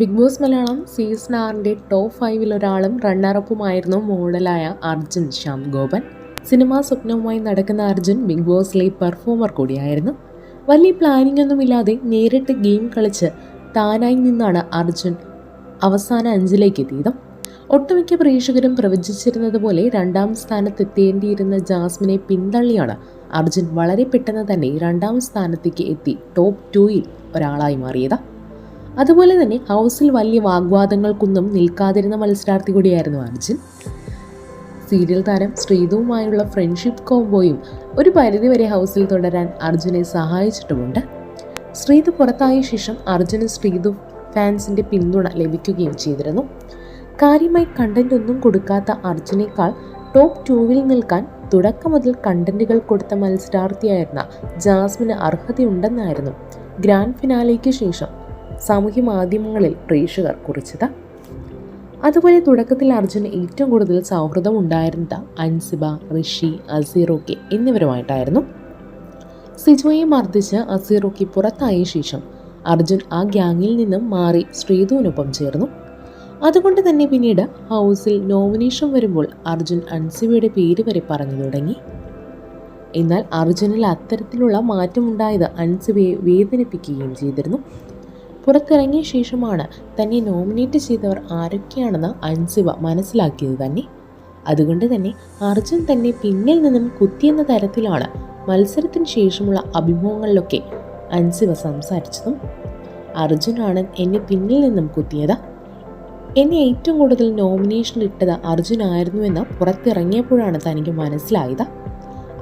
Big boss Malayalam season ആറിന്റെ top ഫൈവിലൊരാളും റണ്ണറപ്പുമായിരുന്നു മോഡലായ അർജുൻ ശ്യാം ഗോപൻ. സിനിമാ സ്വപ്നവുമായി നടക്കുന്ന അർജുൻ ബിഗ് ബോസിലെ പെർഫോമർ കൂടിയായിരുന്നു. വലിയ പ്ലാനിംഗ് ഒന്നുമില്ലാതെ നേരിട്ട് ഗെയിം കളിച്ച് താനായി നിന്നാണ് അർജുൻ അവസാന അഞ്ചിലേക്ക് എത്തിയത്. ഒട്ടുമിക്ക പ്രേക്ഷകരും പ്രവചിച്ചിരുന്നത് പോലെ രണ്ടാം സ്ഥാനത്തെത്തേണ്ടിയിരുന്ന ജാസ്മിനെ പിന്തള്ളിയാണ് അർജുൻ വളരെ പെട്ടെന്ന് തന്നെ രണ്ടാം സ്ഥാനത്തേക്ക് എത്തി ടോപ്പ് ടൂയിൽ ഒരാളായി മാറിയത്. അതുപോലെ തന്നെ ഹൗസിൽ വലിയ വാഗ്വാദങ്ങൾക്കൊന്നും നിൽക്കാതിരുന്ന മത്സരാർത്ഥി കൂടിയായിരുന്നു അർജുൻ. സീരിയൽ താരം ശ്രീതുവുമായുള്ള ഫ്രണ്ട്ഷിപ്പ് കോംബോയും ഒരു പരിധിവരെ ഹൗസിൽ തുടരാൻ അർജുനെ സഹായിച്ചിട്ടുമുണ്ട്. ശ്രീതു പുറത്തായ ശേഷം അർജുന് ശ്രീതു ഫാൻസിന്റെ പിന്തുണ ലഭിക്കുകയും ചെയ്തിരുന്നു. കാര്യമായി കണ്ടന്റ് ഒന്നും കൊടുക്കാത്ത അർജുനേക്കാൾ ടോപ്പ് ടൂവിൽ നിൽക്കാൻ തുടക്കം മുതൽ കണ്ടന്റുകൾ കൊടുത്ത മത്സരാർത്ഥിയായിരുന്ന ജാസ്മിന് അർഹതയുണ്ടെന്നായിരുന്നു ഗ്രാൻഡ് ഫിനാലയ്ക്ക് ശേഷം സാമൂഹ്യ മാധ്യമങ്ങളിൽ പ്രേക്ഷകർ കുറിച്ചത്. അതുപോലെ തുടക്കത്തിൽ അർജുന് ഏറ്റവും കൂടുതൽ സൗഹൃദം ഉണ്ടായിരുന്നത് അൻസിബ ഋഷി അസീറോക്കെ എന്നിവരുമായിട്ടായിരുന്നു. സിജോയെ മർദ്ദിച്ച് അസീറോക്കി പുറത്തായ ശേഷം അർജുൻ ആ ഗ്യാങ്ങിൽ നിന്നും മാറി ശ്രീധുവിനൊപ്പം ചേർന്നു. അതുകൊണ്ട് തന്നെ പിന്നീട് ഹൗസിൽ നോമിനേഷൻ വരുമ്പോൾ അർജുൻ അൻസിബയുടെ പേര് വരെ പറഞ്ഞു തുടങ്ങി. എന്നാൽ അർജുനിൽ അത്തരത്തിലുള്ള മാറ്റമുണ്ടായത് അൻസിബയെ വേദനിപ്പിക്കുകയും ചെയ്തിരുന്നു. പുറത്തിറങ്ങിയ ശേഷമാണ് തന്നെ നോമിനേറ്റ് ചെയ്തവർ ആരൊക്കെയാണെന്ന് അൻസുവ മനസ്സിലാക്കിയത് തന്നെ. അതുകൊണ്ട് തന്നെ അർജുൻ തന്നെ പിന്നിൽ നിന്നും കുത്തിയെന്ന തരത്തിലാണ് മത്സരത്തിന് ശേഷമുള്ള അഭിമുഖങ്ങളിലൊക്കെ അൻസുവ സംസാരിച്ചതും. അർജുനാണ് എന്നെ പിന്നിൽ നിന്നും കുത്തിയത്. എന്നെ ഏറ്റവും കൂടുതൽ നോമിനേഷൻ ഇട്ടത് അർജുനായിരുന്നുവെന്ന് പുറത്തിറങ്ങിയപ്പോഴാണ് തനിക്ക് മനസ്സിലായത്.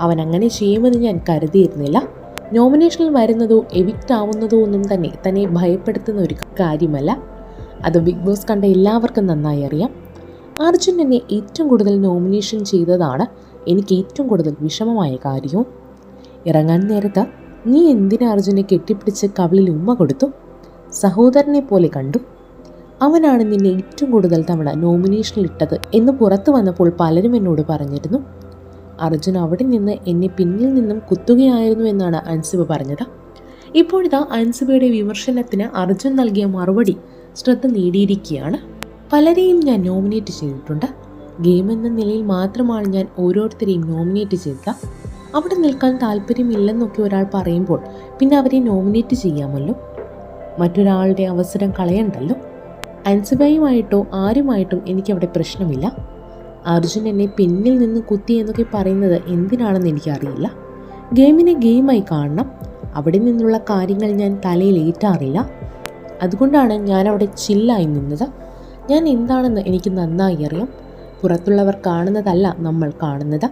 അവൻ അങ്ങനെ ചെയ്യുമെന്ന് ഞാൻ കരുതിയിരുന്നില്ല. നോമിനേഷനിൽ വരുന്നതോ എവിക്റ്റ് ആവുന്നതോ ഒന്നും തന്നെ തന്നെ ഭയപ്പെടുത്തുന്ന ഒരു കാര്യമല്ല. അത് ബിഗ് ബോസ് കണ്ട എല്ലാവർക്കും നന്നായി അറിയാം. അർജുൻ എന്നെ ഏറ്റവും കൂടുതൽ നോമിനേഷൻ ചെയ്തതാണ് എനിക്ക് ഏറ്റവും കൂടുതൽ വിഷമമായ കാര്യവും. ഇറങ്ങാൻ നേരത്ത് നീ എന്തിനാ അർജുനെ കെട്ടിപ്പിടിച്ച് കവിളിൽ ഉമ്മ കൊടുത്തു? സഹോദരനെ പോലെ കണ്ടു. അവനാണ് നിന്നെ ഏറ്റവും കൂടുതൽ തവണ നോമിനേഷനിൽ ഇട്ടത് എന്ന് പുറത്തു വന്നപ്പോൾ പലരും എന്നോട് പറഞ്ഞിരുന്നു. അർജുൻ അവിടെ നിന്ന് എന്നെ പിന്നിൽ നിന്നും കുത്തുകയായിരുന്നു എന്നാണ് അൻസിബ പറഞ്ഞത്. ഇപ്പോഴിതാ അൻസിബയുടെ വിമർശനത്തിന് അർജുൻ നൽകിയ മറുപടി ശ്രദ്ധ നേടിയിരിക്കുകയാണ്. പലരെയും ഞാൻ നോമിനേറ്റ് ചെയ്തിട്ടുണ്ട്. ഗെയിം എന്ന നിലയിൽ മാത്രമാണ് ഞാൻ ഓരോരുത്തരെയും നോമിനേറ്റ് ചെയ്തത്. അവിടെ നിൽക്കാൻ താല്പര്യമില്ലെന്നൊക്കെ ഒരാൾ പറയുമ്പോൾ പിന്നെ അവരെ നോമിനേറ്റ് ചെയ്യാമല്ലോ? മറ്റൊരാളുടെ അവസരം കളയണ്ടല്ലോ? അൻസിബയുമായിട്ടോ ആരുമായിട്ടും എനിക്കവിടെ പ്രശ്നമില്ല. അർജുൻ എന്നെ പിന്നിൽ നിന്ന് കുത്തി എന്നൊക്കെ പറയുന്നത് എന്തിനാണെന്ന് എനിക്കറിയില്ല. ഗെയിമിനെ ഗെയിമായി കാണണം. അവിടെ നിന്നുള്ള കാര്യങ്ങൾ ഞാൻ തലയിൽ ഏറ്റാറില്ല. അതുകൊണ്ടാണ് ഞാൻ അവിടെ ചില്ലായി നിന്നത്. ഞാൻ എന്താണെന്ന് എനിക്ക് നന്നായി അറിയാം. പുറത്തുള്ളവർ കാണുന്നതല്ല നമ്മൾ കാണുന്നത്.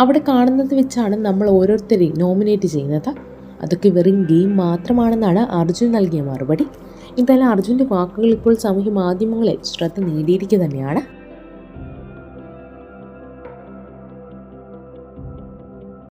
അവിടെ കാണുന്നത് വെച്ചാണ് നമ്മൾ ഓരോരുത്തരെയും നോമിനേറ്റ് ചെയ്യുന്നത്. അതൊക്കെ വെറും ഗെയിം മാത്രമാണെന്നാണ് അർജുൻ നൽകിയ മറുപടി. എന്തായാലും അർജുന്റെ വാക്കുകൾ ഇപ്പോൾ സാമൂഹ്യ മാധ്യമങ്ങളിൽ ശ്രദ്ധ നേടിയിരിക്കുക തന്നെയാണ്.